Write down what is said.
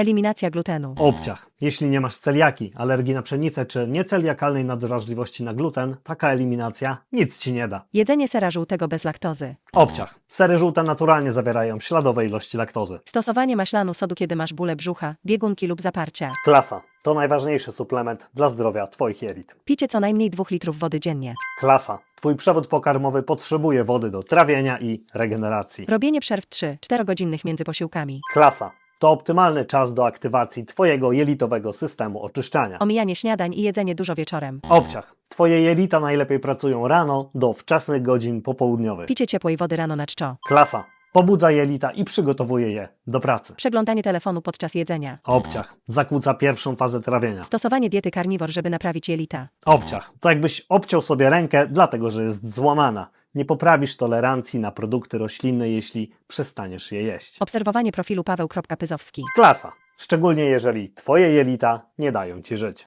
Eliminacja glutenu. Obciach. Jeśli nie masz celiaki, alergii na pszenicę czy nieceliakalnej nadwrażliwości na gluten, taka eliminacja nic ci nie da. Jedzenie sera żółtego bez laktozy. Obciach. Sery żółte naturalnie zawierają śladowe ilości laktozy. Stosowanie maślanu sodu, kiedy masz bóle brzucha, biegunki lub zaparcia. Klasa. To najważniejszy suplement dla zdrowia Twoich jelit. Picie co najmniej 2 litrów wody dziennie. Klasa. Twój przewód pokarmowy potrzebuje wody do trawienia i regeneracji. Robienie przerw 3-4 godzinnych między posiłkami. Klasa. To optymalny czas do aktywacji Twojego jelitowego systemu oczyszczania. Omijanie śniadań i jedzenie dużo wieczorem. Obciach. Twoje jelita najlepiej pracują rano do wczesnych godzin popołudniowych. Picie ciepłej wody rano na czczo. Klasa. Pobudza jelita i przygotowuje je do pracy. Przeglądanie telefonu podczas jedzenia. Obciach. Zakłóca pierwszą fazę trawienia. Stosowanie diety karniwor, żeby naprawić jelita. Obciach. To jakbyś obciął sobie rękę, dlatego że jest złamana. Nie poprawisz tolerancji na produkty roślinne, jeśli przestaniesz je jeść. Obserwowanie profilu paweł.pyzowski. Klasa. Szczególnie jeżeli Twoje jelita nie dają Ci żyć.